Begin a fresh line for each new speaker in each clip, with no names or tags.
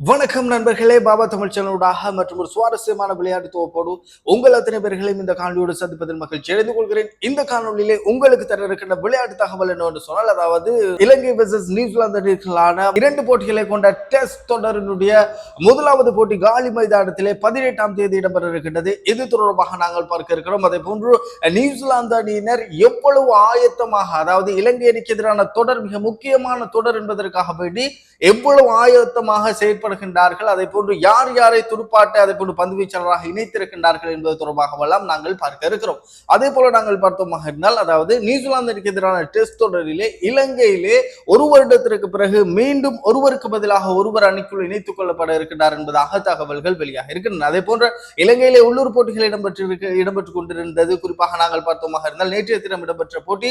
வணக்கம் நண்பர்களே பாபா தமிழ் சேனலூடாக மற்றும் ஒரு சுவாரஸ்யமான விளையாட்டு தொகுப்போடு உங்கள் அத்தனை பேர்களையும் இந்த காணொலியோடு சந்திப்பதில் மகிழ்ச்சி அடைந்து கொள்கிறேன். இந்த காணொலியிலே உங்களுக்கு தர இருக்கின்ற விளையாட்டு தகவல் என்னவென்று சொன்னால் அதாவது இலங்கை வெர்சஸ் நியூசிலாந்து அணிகளான இரண்டு போட்டிகளை கொண்ட டெஸ்ட் தொடரினுடைய முதலாவது போட்டி காலி மைதானத்திலே பதினெட்டாம் தேதி இடம்பெற இருக்கின்றது இது தொடர்பாக நாங்கள் பார்க்க இருக்கிறோம். அதே போன்று நியூசிலாந்து அணியினர் எவ்வளவு ஆயத்தமாக அதாவது இலங்கை அணிக்கு எதிரான தொடர் மிக முக்கியமான தொடர் என்பதற்காக வேண்டி எவ்வளவு ஆயத்தமாக செயற்படுகின்றார்கள் அதை போன்று யார் யாரை துடுப்பாட்ட அதை போன்று பந்து வீச்சாளராக இணைத்திருக்கின்றார்கள் என்பது தொடர்பாகவெல்லாம் நாங்கள் பார்க்க இருக்கிறோம். அதே போல நாங்கள் பார்த்தோமாக இருந்தால் அதாவது நியூசிலாந்திற்கு எதிரான டெஸ்ட் தொடரிலே இலங்கையிலே ஒரு வருடத்திற்கு பிறகு மீண்டும் ஒருவருக்கு பதிலாக ஒருவர் அணிக்குள் இணைத்துக் கொள்ளப்பட இருக்கின்றார் என்பதாக தகவல்கள் வெளியாக இருக்கின்றன. அதே போன்ற இலங்கையிலே உள்ளூர் போட்டிகள் இடம்பெற்றிருக்க இடம்பெற்றுக் கொண்டிருந்தது. குறிப்பாக நாங்கள் பார்த்தோமாக இருந்தால் நேற்றைய தினம் இடம்பெற்ற போட்டி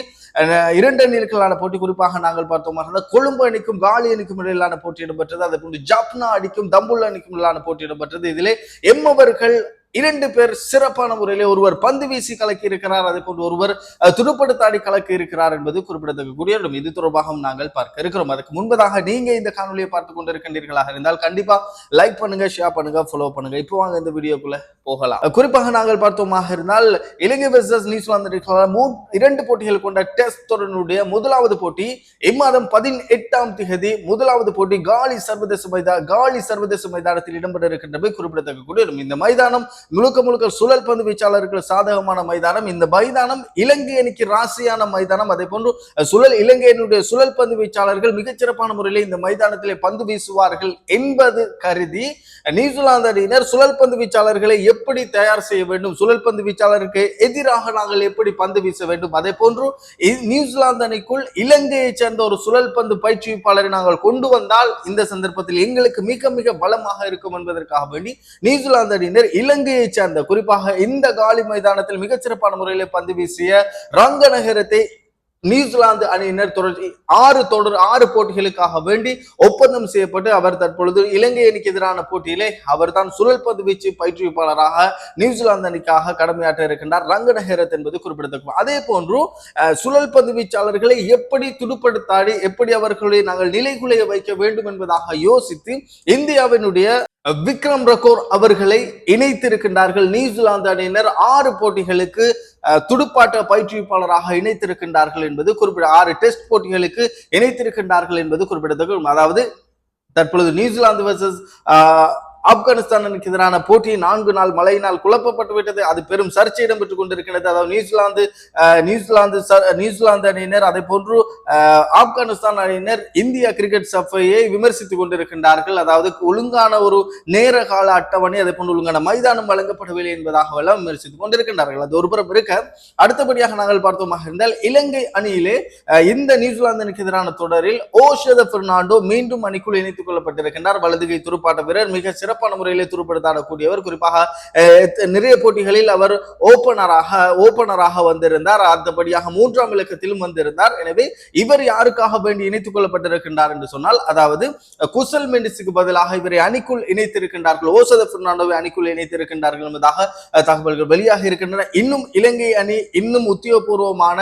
இரண்டு அணிகளுக்கான போட்டி குறிப்பாக நாங்கள் பார்த்தோமாக இருந்தால் கொழும்பு அணிக்கும் காலி அணிக்கும் இடையிலான போட்டி இடம்பெற்றது. அதே போன்று ஜாப்னா அடிக்கும் தம்புள்ள அணிக்கும் இடையிலான போட்டியிடப்பட்டது. இதிலே எம்மவர்கள் இரண்டு பேர் சிறப்பான முறையிலே ஒருவர் பந்து வீசி கலக்கி இருக்கிறார் அதே போன்று ஒருவர் துடுப்படுத்தாடி கலக்கி இருக்கிறார் என்பது குறிப்பிடத்தக்கக்கூடிய ஒன்று. இது தொடர்பாகவும் நாங்கள் பார்க்க இருக்கிறோம். அதுக்கு முன்பதாக நீங்க இந்த காணொலியை பார்த்து கொண்டிருக்கின்றீர்களாக இருந்தால் கண்டிப்பா லைக் பண்ணுங்க ஷேர் பண்ணுங்க ஃபாலோ பண்ணுங்க. இப்போ வாங்க இந்த வீடியோக்குள்ள போகலாம். குறிப்பாக நாங்கள் பார்த்தோமாக இருந்தால் இலங்கை வெர்சஸ் நியூசிலாந்து மூ இரண்டு போட்டிகள் கொண்ட டெஸ்ட் தொடரினுடைய முதலாவது போட்டி இம்மாதம் பதினெட்டாம் திகதி முதலாவது போட்டி காலி சர்வதேச மைதா காலி சர்வதேச மைதானத்தில் இடம்பெற இருக்கின்றமை குறிப்பிடத்தக்கக்கூடிய இந்த மைதானம் முழுக்க முழுக்க சுழல் பந்து வீச்சாளர்கள் சாதகமான மைதானம். இந்த மைதானம் இலங்கை அணிக்கு ராசியான மைதானம். அதே போன்று சுழல் இலங்கையினுடைய சுழல் பந்து வீச்சாளர்கள் மிகச்சிறப்பான முறையில் இந்த மைதானத்திலே பந்து வீசுவார்கள் என்பது கருதி நியூசிலாந்து அணியினர் சுழல் பந்து வீச்சாளர்களை எப்படி தயார் செய்ய வேண்டும்? சுழல் பந்து வீச்சாளருக்கு எதிராக நாங்கள் எப்படி பந்து வீச வேண்டும்? அதே போன்று நியூசிலாந்து அணிக்குள் இலங்கையைச் சேர்ந்த ஒரு சுழல் பந்து பயிற்றுவிப்பாளரை நாங்கள் கொண்டு வந்தால் இந்த சந்தர்ப்பத்தில் எங்களுக்கு மிக மிக பலமாக இருக்கும் என்பதற்காக வேண்டி நியூசிலாந்து அணியினர் இலங்கை இலங்கையை சேர்ந்த குறிப்பாக இந்த காலி மைதானத்தில் மிகச்சிறப்பான முறையில் பந்து வீசிய ரங்கநகரத்தை நியூசிலாந்து அணியினர் தொடர்ச்சி ஆறு தொடர் ஆறு போட்டிகளுக்காக வேண்டி ஒப்பந்தம் செய்யப்பட்டு அவர் தற்பொழுது இலங்கை அணிக்கு எதிரான போட்டியிலே அவர்தான் சுழல் பந்து வீச்சு பயிற்றுவிப்பாளராக நியூசிலாந்து அணிக்காக கடமையாற்ற இருக்கின்றார். ரங்கநகரத் என்பது குறிப்பிடத்தக்கது. அதே போன்று சுழல் பந்து வீச்சாளர்களை எப்படி துடுப்படுத்தாடி எப்படி அவர்களை நாங்கள் நிலைகுலைய வைக்க வேண்டும் என்பதாக யோசித்து இந்தியாவினுடைய விக்ரம் ரகோர் அவர்களை இணைத்திருக்கின்றார்கள். நியூசிலாந்து அணியினர் ஆறு போட்டிகளுக்கு துடுப்பாட்ட பயிற்றுவிப்பாளராக இணைத்திருக்கின்றார்கள் என்பது குறிப்பிட ஆறு டெஸ்ட் போட்டிகளுக்கு இணைத்திருக்கின்றார்கள் என்பது குறிப்பிடத்தக்க அதாவது தற்பொழுது நியூசிலாந்து வர்சஸ் ஆப்கானிஸ்தானுக்கு எதிரான போட்டி நான்கு நாள் மழையினால் குழப்பப்பட்டு விட்டது. அது பெரும் சர்ச்சை இடம்பெற்றுக் கொண்டிருக்கிறது. அதாவது நியூசிலாந்து நியூசிலாந்து நியூசிலாந்து அணியினர் அதே போன்று ஆப்கானிஸ்தான் அணியினர் இந்திய கிரிக்கெட் சபையை விமர்சித்துக் கொண்டிருக்கின்றார்கள். அதாவது ஒழுங்கான ஒரு நேர கால அட்டவணை அதே போன்று ஒழுங்கான மைதானம் வழங்கப்படவில்லை என்பதாக எல்லாம் விமர்சித்துக் கொண்டிருக்கின்றார்கள். அது ஒரு புறம் இருக்க அடுத்தபடியாக நாங்கள் பார்த்தோமாக இருந்தால் இலங்கை அணியிலே இந்த நியூசிலாந்து அணிக்கு எதிரான தொடரில் ஓஷத பெர்னாண்டோ மீண்டும் அணிக்குள் இணைத்துக் கொள்ளப்பட்டிருக்கின்றார். வலதுகை துடுப்பாட்ட வீரர் மிக சிறப்பான முறையில் துருப்படுத்தாடக்கூடியவர். குறிப்பாக நிறைய போட்டிகளில் அவர் ஓபனராக ஓபனராக வந்திருந்தார். அடுத்தபடியாக மூன்றாம் இலக்கத்திலும் வந்திருந்தார். எனவே இவர் யாருக்காக வேண்டி இணைத்துக் கொள்ளப்பட்டிருக்கின்றார் என்று சொன்னால் அதாவது குசல் மெண்டிஸுக்கு பதிலாக இவரை அணிக்குள் இணைத்திருக்கின்றார்கள். ஓசத பெர்னாண்டோவை அணிக்குள் இணைத்திருக்கின்றார்கள் என்பதாக தகவல்கள் வெளியாக இருக்கின்றன. இன்னும் இலங்கை அணி இன்னும் உத்தியோகபூர்வமான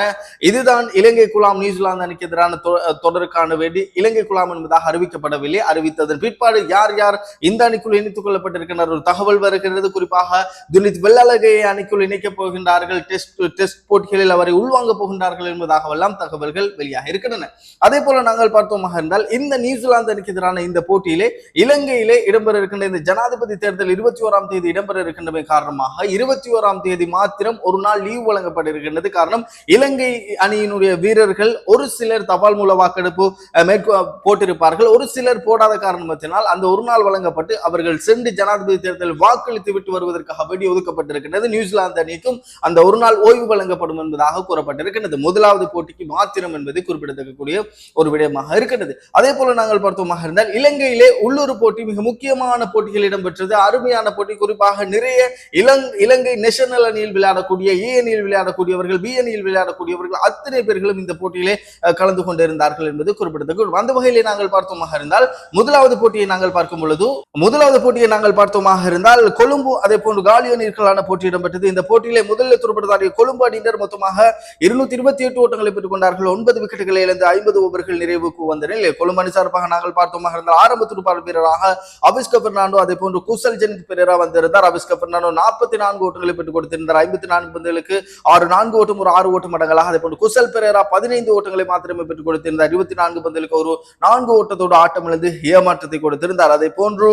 இதுதான் இலங்கை குலாம் நியூசிலாந்து அணிக்கு எதிரான தொடருக்கான வேண்டி இலங்கை குலாம் என்பதாக அறிவிக்கப்படவில்லை. அறிவித்ததன் பிற்பாடு யார் யார் இந்த அணிக்குள் இணைத்துக் கொள்ளப்பட்டிருக்கின்றனர். ஒரு தகவல் வருகிறது. குறிப்பாக துனித் வெள்ளலகையை அணிக்குள் இணைக்கப் போகின்றார்கள். டெஸ்ட் டெஸ்ட் போட்டிகளில் அவரை உள்வாங்க போகின்றார்கள் என்பதாகவெல்லாம் தகவல்கள் வெளியாக இருக்கின்றன. அதே போல நாங்கள் பார்த்தோமாக இருந்தால் இந்த நியூசிலாந்து அணிக்கு எதிரான இந்த போட்டியிலே இலங்கையிலே இடம்பெற இருக்கின்ற இந்த ஜனாதிபதி தேர்தல் இருபத்தி ஓராம் தேதி இடம்பெற இருக்கின்றமை காரணமாக இருபத்தி ஓராம் தேதி மாத்திரம் ஒரு நாள் லீவ் வழங்கப்பட்டிருக்கின்றது காரணம் இலங்கை அணியினுடைய வீரர்கள் ஒரு சிலர் தபால் மூல வாக்கெடுப்பு அஹ், மேற்கொ போட்டிருப்பார்கள். ஒரு சிலர் போடாத காரணத்தினால் அந்த ஒரு நாள் வழங்கப்பட்டு அவர்கள் அவர்கள் சென்று ஜனாதிபதி தேர்தலில் வாக்களித்து விட்டு வருவதற்காக வெடி ஒதுக்கப்பட்டிருக்கின்றது. நியூசிலாந்து அணிக்கும் அந்த ஒரு நாள் ஓய்வு வழங்கப்படும் என்பதாக கூறப்பட்டிருக்கின்றது. முதலாவது போட்டிக்கு மாத்திரம் என்பது குறிப்பிடத்தக்கக்கூடிய ஒரு விடயமாக இருக்கின்றது. அதே போல நாங்கள் பார்த்தோமாக இருந்தால் இலங்கையிலே உள்ளூர் போட்டி மிக முக்கியமான போட்டிகள் இடம்பெற்றது. அருமையான போட்டி குறிப்பாக நிறைய இலங் இலங்கை நேஷனல் அணியில் விளையாடக்கூடிய ஏ அணியில் விளையாடக்கூடியவர்கள் பி அணியில் விளையாடக்கூடியவர்கள் அத்தனை பேர்களும் இந்த போட்டியிலே கலந்து கொண்டிருந்தார்கள் என்பது குறிப்பிடத்தக்க அந்த வகையிலே நாங்கள் பார்த்தோமாக இருந்தால் முதலாவது போட்டியை நாங்கள் பார்க்கும் பொழுது முதலாவது இரண்டாவது போட்டியை நாங்கள் பார்த்தோமாக இருந்தால் கொழும்பு அதே போன்று காலியோனிற்கான போட்டி இடம்பெற்றது. இந்த போட்டியிலே முதலில் துருப்படுத்தாடிய கொழும்பு அணியினர் மொத்தமாக இருநூத்தி இருபத்தி எட்டு ஓட்டங்களை பெற்றுக் கொண்டார்கள். ஒன்பது விக்கெட்டுகளை இழந்து ஐம்பது ஓவர்கள் நிறைவுக்கு வந்த நிலையில் கொழும்பு அணி சார்பாக நாங்கள் பார்த்தோமாக இருந்தால் ஆரம்ப துடுப்பாளர் வீரராக அபிஸ்க பெர்னாண்டோ அதே போன்று குசல் ஜெனித் பெரேரா வந்திருந்தார். அபிஸ்க பெர்னாண்டோ நாற்பத்தி நான்கு ஓட்டங்களை பெற்றுக் கொடுத்திருந்தார். ஐம்பத்தி நான்கு பந்துகளுக்கு ஆறு நான்கு ஓட்டம் ஒரு ஆறு ஓட்டம் அடங்கலாக. அதே போன்று குசல் பெரேரா பதினைந்து ஓட்டங்களை மாத்திரமே பெற்றுக் கொடுத்திருந்தார். இருபத்தி நான்கு பந்துகளுக்கு ஒரு நான்கு ஓட்டத்தோடு ஆட்டம் இழந்து ஏமாற்றத்தை கொடுத்திருந்தார். அதே போன்று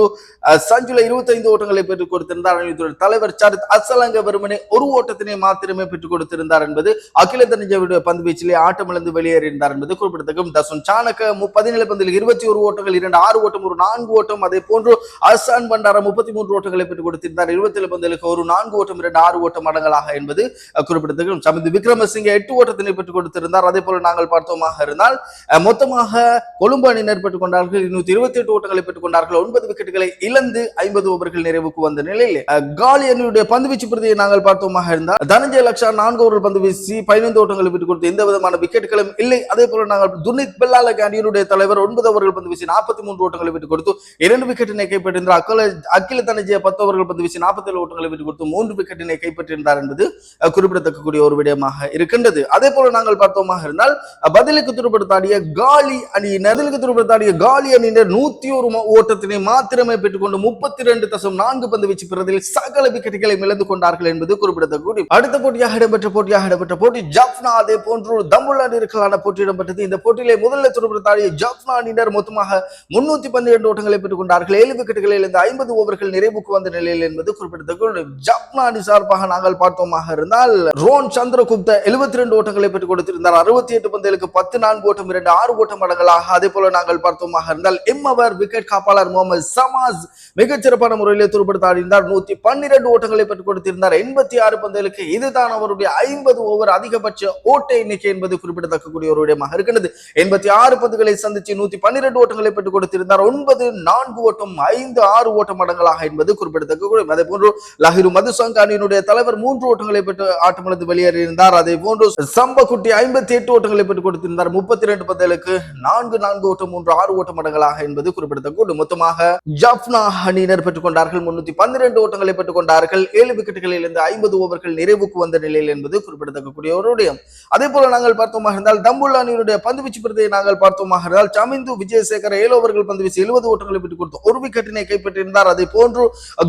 சஞ்சுல இருபத்தைந்து ஓட்டங்களை பெற்றுக் கொடுத்திருந்தார் அணித்துறை தலைவர் சரித் அசலங்க வெறுமனே ஒரு ஓட்டத்தினை மாத்திரமே பெற்றுக் கொடுத்திருந்தார் என்பது அகில தனிஜாவுடைய பந்து வீச்சிலே ஆட்டமிழந்து வெளியேறியிருந்தார் என்பது குறிப்பிடத்தக்கும் தசுன் சாணக்க மு- பதினேழு பந்தில் இருபத்தி ஒரு ஓட்டங்கள் இரண்டு ஆறு ஓட்டம் ஒரு நான்கு ஓட்டம் அதே போன்று அசான் பண்டாரா முப்பத்தி மூன்று ஓட்டங்களை பெற்றுக் கொடுத்திருந்தார். இருபத்தி ஏழு பந்தலுக்கு ஒரு நான்கு ஓட்டம் இரண்டு ஆறு ஓட்டம் அடங்கலாக என்பது அஹ், குறிப்பிடத்தக்கும் விக்ரமசிங்க எட்டு ஓட்டத்தினை பெற்றுக் கொடுத்திருந்தார். அதே போல நாங்கள் பார்த்தோமாக இருந்தால் மொத்தமாக கொழும்பு அணியினர் பெற்றுக் கொண்டார்கள். இருநூத்தி இருபத்தி எட்டு ஓட்டங்களை பெற்றுக் கொண்டார்கள். ஒன்பது விக்கெட்டுகளை இழந்து இழந்து ஐம்பது ஓவர்கள் நிறைவுக்கு வந்த நிலையில் காலி அணியுடைய பந்துவீச்சு பிரதியை நாங்கள் பார்த்தோமாக இருந்தால் தனஞ்சய லட்சா நான்கு ஓவர்கள் பந்து வீசி பதினைந்து ஓட்டங்களை விட்டு கொடுத்து எந்த விதமான விக்கெட்டுகளும் இல்லை. அதே போல நாங்கள் துனித் பெல்லாலக அணியினுடைய தலைவர் ஒன்பது ஓவர்கள் பந்து வீசி நாற்பத்தி மூன்று ஓட்டங்களை விட்டு கொடுத்து இரண்டு விக்கெட்டினை கைப்பற்றியிருந்தார். அக்கல அகில தனஞ்சய பத்து ஓவர்கள் பந்து வீசி நாற்பத்தி ஏழு ஓட்டங்களை விட்டு கொடுத்து மூன்று விக்கெட்டினை கைப்பற்றியிருந்தார் என்பது அஹ், குறிப்பிடத்தக்கக்கூடிய ஒரு விடயமாக இருக்கின்றது. அதே போல நாங்கள் பார்த்தோமாக இருந்தால் பதிலுக்கு துருப்படுத்தாடிய காலி அணியினர் பதிலுக்கு துருப்படுத்தாடிய காலி அணியினர் நூத்தி ஒரு ஓட்டத்தினை மாத்திரமே பெற்றுக்கொண்டு முப்பத்தி ரெண்டு தசம் நான்கு பந்து வீச்சு பிறதில் சகல விக்கெட்டுகளை இழந்து கொண்டார்கள் என்பது குறிப்பிடத்தக்கூடிய அடுத்த போட்டியாக இடம்பெற்ற போட்டியாக இடம்பெற்ற போட்டி ஜப்னா அதே போன்று தம்புள்ள அணிகளான போட்டி இடம்பெற்றது. இந்த போட்டியிலே முதலில் துருப்படுத்தாடிய ஜப்னா அணியினர் மொத்தமாக முன்னூத்தி பன்னிரண்டு ஓட்டங்களை பெற்றுக் கொண்டார்கள். ஏழு விக்கெட்டுகளில் இருந்து ஐம்பது ஓவர்கள் நிறைவுக்கு வந்த நிலையில் என்பது குறிப்பிடத்தக்க ஜப்னா அணி சார்பாக நாங்கள் பார்த்தோமாக இருந்தால் ரோன் சந்திரகுப்த எழுபத்தி ரெண்டு ஓட்டங்களை பெற்றுக் கொடுத்திருந்தார். அறுபத்தி எட்டு பந்துகளுக்கு பத்து நான்கு ஓட்டம் இரண்டு ஆறு ஓட்டம் மடங்களாக அதே போல நாங்கள் பார்த்தோமாக இருந்தால் எம் அவர் விக்கெட் காப்பாளர் முகமது சமாஸ் மிகச்சிறப்பான முறையிலே துருப்படுத்த துருப்படுத்தாடினார் நூத்தி பன்னிரண்டு ஓட்டங்களை பெற்றுக் கொடுத்திருந்தார். எண்பத்தி ஆறு பந்துகளுக்கு இதுதான் அவருடைய ஐம்பது ஓவர் அதிகபட்ச ஓட்ட எண்ணிக்கை என்பது குறிப்பிடத்தக்கக்கூடிய ஒரு விடயமாக இருக்கிறது எண்பத்தி ஆறு பந்துகளை சந்திச்சு நூத்தி பன்னிரண்டு ஓட்டங்களை பெற்றுக் கொடுத்திருந்தார். ஒன்பது நான்கு ஓட்டம் ஐந்து ஆறு ஓட்டம் அடங்கலாக என்பது குறிப்பிடத்தக்கக்கூடிய அதே போன்று லஹிரு மதுசங்க அணியினுடைய தலைவர் மூன்று ஓட்டங்களை பெற்று ஆட்டமிழந்து வெளியேறியிருந்தார். அதே போன்று சம்பகுட்டி ஐம்பத்தி எட்டு ஓட்டங்களை பெற்றுக் கொடுத்திருந்தார். முப்பத்தி ரெண்டு பந்தலுக்கு நான்கு நான்கு ஓட்டம் மூன்று ஆறு ஓட்டம் அடங்கலாக என்பது குறிப்பிடத்தக்க மொத்தமாக ஜப்னா அணியினர் பெற்றுக்கொண்டார்கள். முன்னூத்தி பன்னிரண்டு ஓட்டங்களை பெற்றுக்கொண்டார்கள். ஏழு விக்கெட்டுகளில் இருந்து ஐம்பது ஓவர்கள் நிறைவுக்கு வந்த நிலையில் என்பது குறிப்பிடத்தக்கக்கூடிய ஒரு விடயம். அதே போல நாங்கள் பார்த்தோமாக இருந்தால் தம்புள்ள அணியினுடைய பந்து வீச்சு பிரதியை நாங்கள் பார்த்தோமாக இருந்தால் சமிந்து விஜயசேகர் ஏழு ஓவர்கள் பந்து வீசி எழுபது ஓட்டங்களை பெற்றுக் கொடுத்து ஒரு விக்கெட்டினை கைப்பற்றியிருந்தார். அதே போன்று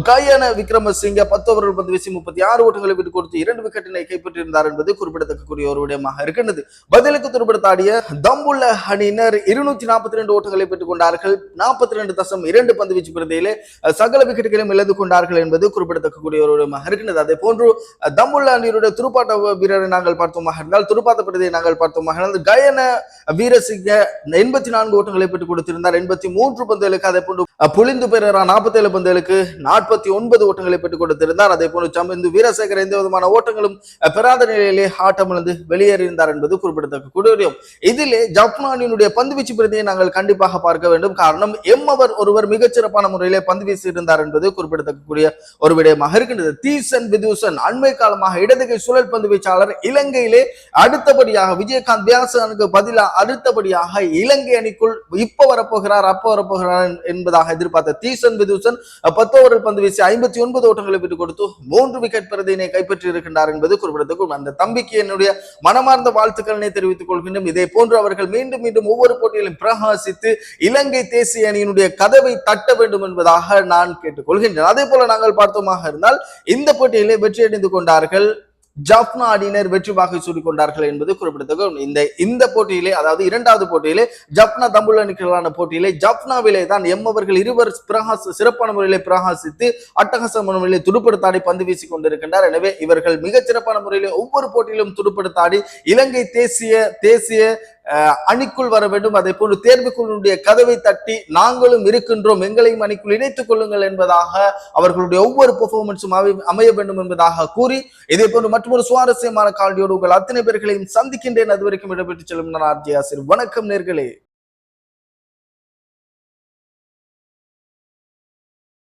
கயன விக்ரமசிங்க பத்து ஓவர்கள் பந்து வீசி முப்பத்தி ஆறு ஓட்டங்களை பெற்றுக் கொடுத்து இரண்டு விக்கெட்டினை கைப்பற்றியிருந்தார் என்பது குறிப்பிடத்தக்கக்கூடிய ஒரு விடயமாக இருக்கின்றது. பதிலுக்கு துருப்படுத்தாடிய தம்புள்ள அணியினர் இருநூத்தி நாற்பத்தி ரெண்டு ஓட்டங்களை பெற்றுக் கொண்டார்கள் நாற்பத்தி ரெண்டு தசம் இரண்டு பந்து வீச்சு நிலையிலே சகல விக்கெட்டுகளையும் இழந்து கொண்டார்கள் என்பது குறிப்பிடத்தக்கக்கூடிய ஒரு விடயமாக இருக்கின்றது. அதே போன்று அஹ், தம்புள்ள துடுப்பாட்ட வீரரை நாங்கள் பார்த்தோமாக இருந்தால் துடுப்பாட்ட பிரதியை நாங்கள் பார்த்தோமாக இருந்தால் கயன வீரசிங்க எண்பத்தி நான்கு ஓட்டங்களை பெற்றுக் கொடுத்திருந்தார். எண்பத்தி மூன்று பந்துகளுக்கு அதே போன்று புளிந்து புலிந்து நாற்பத்தேழு நாற்பத்தி ஏழு பந்துகளுக்கு நாற்பத்தி ஒன்பது ஓட்டங்களை பெற்றுக் கொடுத்திருந்தார். அதே போன்று சமிந்து வீரசேகர் எந்த விதமான ஓட்டங்களும் பெறாத நிலையிலே ஆட்டமிழந்து வெளியேறியிருந்தார் என்பது குறிப்பிடத்தக்க விடயம் இதிலே ஜப்னானினுடைய பந்து வீச்சு பிரதியை நாங்கள் கண்டிப்பாக பார்க்க வேண்டும். காரணம் எம் அவர் ஒருவர் மிகச்சிறப்பான முறையிலே பந்து வீசியிருந்தார் என்பது குறிப்பிடத்தக்கக்கூடிய ஒரு விடயமாக இருக்கின்றது. தீசன் விதூசன் அண்மை காலமாக இடதுகை சுழல் பந்து வீச்சாளர் இலங்கையிலே அடுத்தபடியாக விஜயகாந்த் வியாசனுக்கு பதிலாக அடுத்தபடியாக இலங்கை அணிக்குள் இப்ப வரப்போகிறார் அப்ப வரப்போகிறார் என்பதாக எதிர்பார்த்த தீசன் விதூசன் பத்து ஓவரில் பந்து வீசி ஐம்பத்தி ஒன்பது ஓட்டங்களை விட்டு கொடுத்து மூன்று விக்கெட் பிரதியினை கைப்பற்றி இருக்கின்றார் என்பது குறிப்பிடத்தக்க அந்த தம்பிக்கு என்னுடைய மனமார்ந்த வாழ்த்துக்களை தெரிவித்துக் கொள்கின்றோம் இதே போன்று அவர்கள் மீண்டும் மீண்டும் ஒவ்வொரு போட்டியிலும் பிரகாசித்து இலங்கை தேசிய அணியினுடைய கதவை தட்ட வேண்டும் என்பதாக நான் கேட்டுக்கொள்கின்றேன். அதே போல நாங்கள் பார்த்தோமாக இருந்தால் இந்த போட்டியிலே வெற்றியடைந்து கொண்டார்கள் ஜாஃப்னா அணியினர் வெற்றி வாகை சூடி கொண்டார்கள் என்பது குறிப்பிடத்தக்க இந்த இந்த போட்டியிலே அதாவது இரண்டாவது போட்டியிலே ஜப்னா தமிழ் அணிகளான போட்டியிலே ஜப்னாவிலே தான் எம் அவர்கள் இருவர் பிரகாச சிறப்பான முறையிலே பிரகாசித்து அட்டகாசமான முறையிலே துடுப்படுத்தாடி பந்து வீசிக் கொண்டிருக்கின்றார். எனவே இவர்கள் மிகச் சிறப்பான முறையிலே ஒவ்வொரு போட்டியிலும் துடுப்படுத்தாடி இலங்கை தேசிய தேசிய அணிக்குள் வர வேண்டும். அதை போன்று தேர்வுக்குள்ளுடைய கதவை தட்டி நாங்களும் இருக்கின்றோம். எங்களையும் அணிக்குள் இணைத்துக் கொள்ளுங்கள் என்பதாக அவர்களுடைய ஒவ்வொரு பெர்ஃபார்மன்ஸும் அமைய வேண்டும் என்பதாக கூறி இதே போன்று மற்றொரு சுவாரஸ்யமான கால்டியோடு உங்கள் அத்தனை பேர்களையும் சந்திக்கின்றேன். அது வரைக்கும் இடம்பெற்று செல்லும் நான் ஆர்ஜி ஆசிர். வணக்கம் நேர்களே.